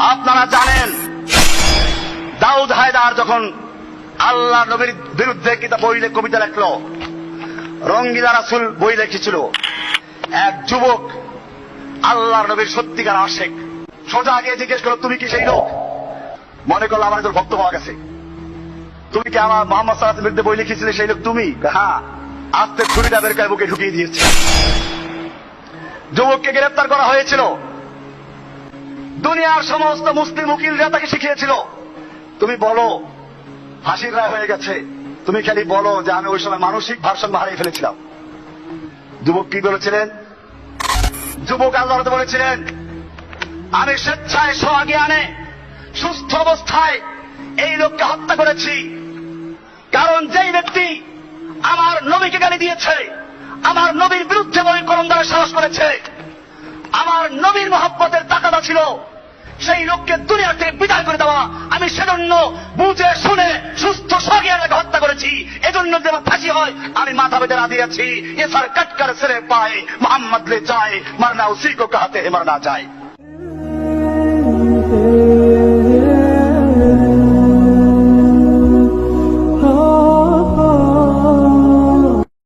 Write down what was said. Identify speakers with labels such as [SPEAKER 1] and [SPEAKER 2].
[SPEAKER 1] আপনারা জানেন, দাউদ হায়দার যখন আল্লাহ নবীর বিরুদ্ধে কিতা বই লে- কবিতা লেখলো, রঙ্গিলা রাসুল বই লিখেছিল। এক যুবক আল্লাহ নবীর সত্যিকার আশেক। সোজা আগে জিজ্ঞেস করো তুমি কি সেই লোক? মনে করল, আমার একজন ভক্ত পাওয়া গেছে। তুমি কি আমার মোহাম্মদ সাল্লাহ বিরুদ্ধে বই লিখেছিলে সেই লোক তুমি? হ্যাঁ আস্তে ছুরিটা বের করে বুকে ঢুকিয়ে দিয়েছে। যুবককে গ্রেপ্তার করা হয়েছিল। দুনিয়ার সমস্ত মুসলিম উকিলরা তাকে শিখিয়েছিল। তুমি বলো ফাঁসির রায় হয়ে গেছে। তুমি খালি বলো যে আমি ওই সময় মানসিক ভারসাম্য হারিয়ে ফেলেছিলাম। যুবক কি বলেছিলেন? যুবক আল্লাহ বলেছিলেন, আমি স্বেচ্ছায় স্বজ্ঞানে সুস্থ অবস্থায় এই লোককে হত্যা করেছি। কারণ যেই ব্যক্তি আমার নবীকে গালি দিয়েছে, আমার নবীর বিরুদ্ধে কলম দ্বারা সাহস করেছে, আমার নবীর মহব্বতের তাকাদা ছিল লোককে দুনিয়া থেকে বিদায় করে দেওয়া, আমি সেজন্য বুঝে শুনে সুস্থ সগিয়ে তাকে হত্যা করেছি। এজন্য যে আমার ফাঁসি হয়, আমি মাথা বেঁধে রাজি আছি। এ স্যার কাটকার সেরে পায় মোহাম্মদ লে যায় মারনা ও কো কাহাতে মারনা যায়।